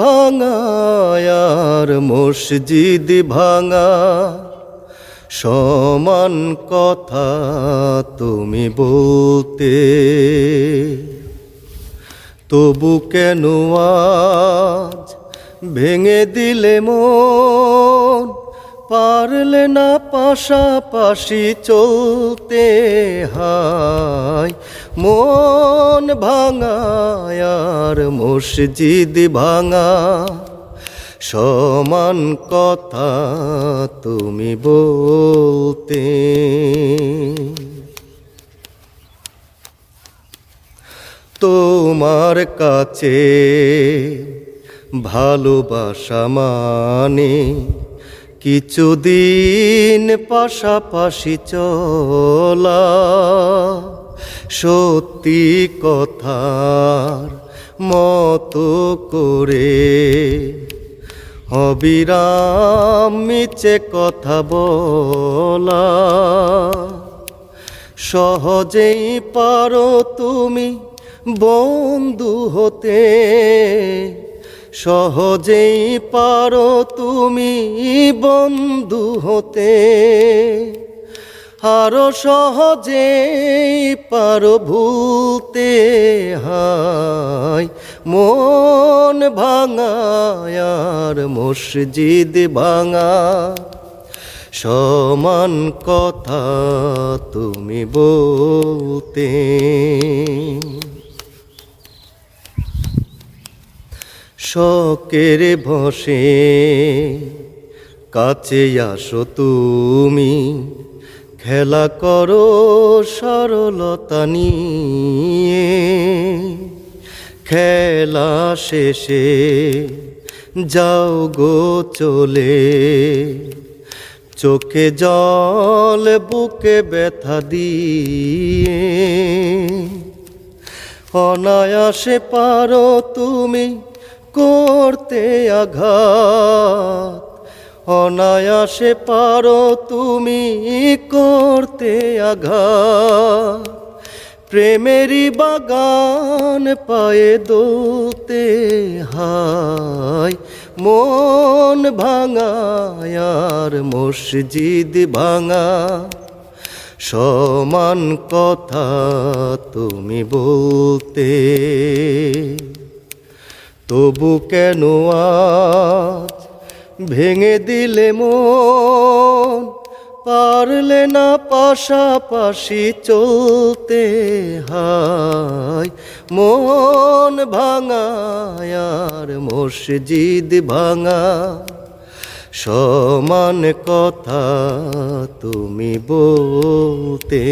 ভাঙায়ার মসজিদ ভাঙা। সমান কথা তুমি বলতে তবু কেন আজ ভেঙে দিলে মন? পারলে না পাশাপাশি চলতে হায়। মন ভাঙায়ার মসজিদ ভাঙা সমান কথা তুমি বলতে। তোমার কাছে ভালোবাসা মানে কিছুদিন পাশাপাশি চলা সত্যি কথার মতো করে। অবিরাম মিছে কথা বলা। সহজেই পারো তুমি বন্ধু হতে। সহজেই পারো তুমি বন্ধু হতে। আরও সহজেই পারো ভুলতে হায়। মন ভাঙায়ার মসজিদ ভাঙা। সমান কথা তুমি বলতে। শকের বসে কাছে আসো তুমি, খেলা করো সরলতা নিয়ে। খেলা শেষে যাও গো চলে, চোখে জল, বুকে ব্যথা দিয়ে। অনায়াসে পারো তুমি করতে আঘাত। অনায়াসে পারো তুমি করতে আঘাত। প্রেমেরই বাগান পায়ে দোতে হায় মন ভাঙায়ার মসজিদ ভাঙা। সমান কথা তুমি বলতে। তবু কেন আজ ভেঙে দিলে মন? পারলে না পাশাপাশি চলতে হায়। মন ভাঙায়ার মসজিদ ভাঙা সমান কথা তুমি বলতে।